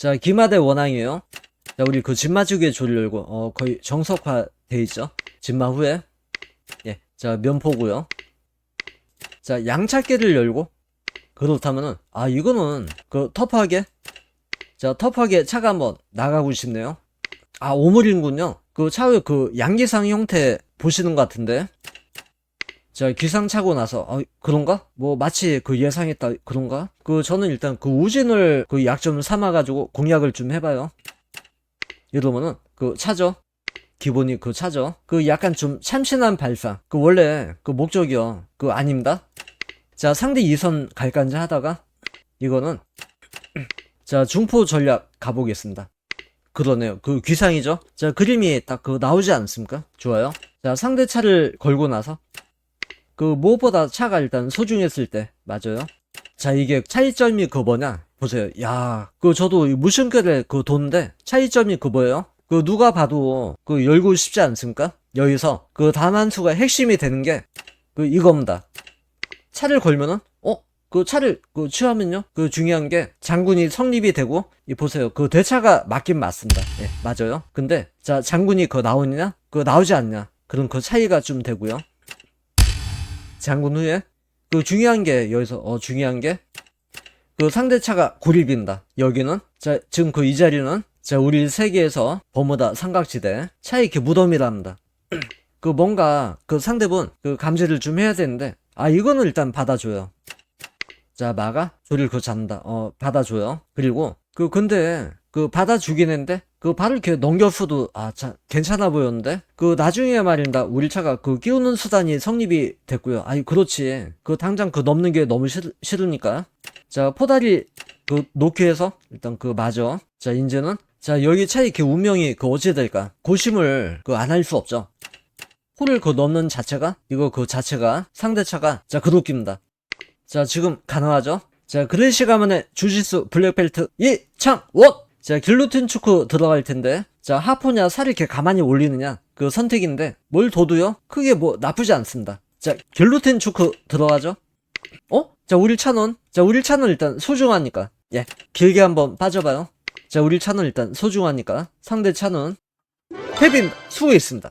자, 기마대 원앙이에요. 자, 우리 그 진마주기의 조를 열고, 어, 거의 정석화 돼 있죠. 진마 후에. 예. 자, 면포고요. 자, 양찰계를 열고, 그렇다면은, 아, 이거는, 그, 터프하게. 자, 터프하게 차가 한번 나가고 싶네요. 아, 오물인군요. 그 차의 그 양기상 형태 보시는 것 같은데. 자, 기상 차고 나서, 아, 그런가? 뭐, 마치 그 예상했다, 그런가? 그, 저는 일단 그 우진을 그 약점을 삼아 가지고 공략을 좀 해봐요. 이러면은, 그 차죠? 기본이 그 차죠? 그 약간 좀 참신한 발상. 그 원래 그 목적이요. 그 아닙니다. 자, 상대 2선 갈간지 하다가, 이거는, 자, 중포 전략 가보겠습니다. 그러네요. 그 귀상이죠? 자, 그림이 딱 그 나오지 않습니까? 좋아요. 자, 상대 차를 걸고 나서, 그 무엇보다 차가 일단 소중했을 때 맞아요. 자 이게 차이점이 그 뭐냐 보세요. 야, 그 저도 이 무심결에 그 도는데 차이점이 그 뭐예요? 그 누가 봐도 그 열고 싶지 않습니까? 여기서 그 다만수가 핵심이 되는 게 그 이겁니다. 차를 걸면은 어? 그 차를 그 취하면요? 그 중요한 게 장군이 성립이 되고 이 보세요. 그 대차가 맞긴 맞습니다. 예, 맞아요. 근데 자 장군이 그 나오느냐? 그 나오지 않냐? 그런 그 차이가 좀 되고요. 장군 후에 그 중요한 게 여기서 어 중요한 게 그 상대차가 고립인다. 여기는 자 지금 그 이 자리는 자 우리 세계에서 버무다 삼각지대 차이 이렇게 무덤이랍니다. 그 뭔가 그 상대분 그 감지를 좀 해야 되는데 아 이거는 일단 받아줘요. 자 마가 조리를 그 잡는다. 어 받아줘요. 그리고 그 근데 그 받아주긴 했는데 그 발을 이렇게 넘겼어도 아 참 괜찮아 보였는데? 그 나중에 말입니다 우리 차가 그 끼우는 수단이 성립이 됐고요. 아니 그렇지. 그 당장 그 넘는 게 너무 싫, 싫으니까. 자 포다리 그 놓기 해서 일단 그 맞아 자 이제는? 자 여기 차이 이렇게 운명이 그 어찌 될까? 고심을 그 안 할 수 없죠. 홀을 그 넘는 자체가 이거 그 자체가 상대차가 자 그도끼입니다. 자 지금 가능하죠? 자 그레이시 가면의 주짓수 블랙벨트 이창원 자 길로틴 축구 들어갈 텐데. 자 하포냐 살을 이렇게 가만히 올리느냐. 그 선택인데 뭘 둬도요? 크게 뭐 나쁘지 않습니다. 자 길로틴 축구 들어가죠? 어? 자 우리 찬원. 자 우리 찬원 일단 소중하니까. 예 길게 한번 빠져봐요. 자 우리 찬원 일단 소중하니까. 상대 찬원. 패빈 수고했습니다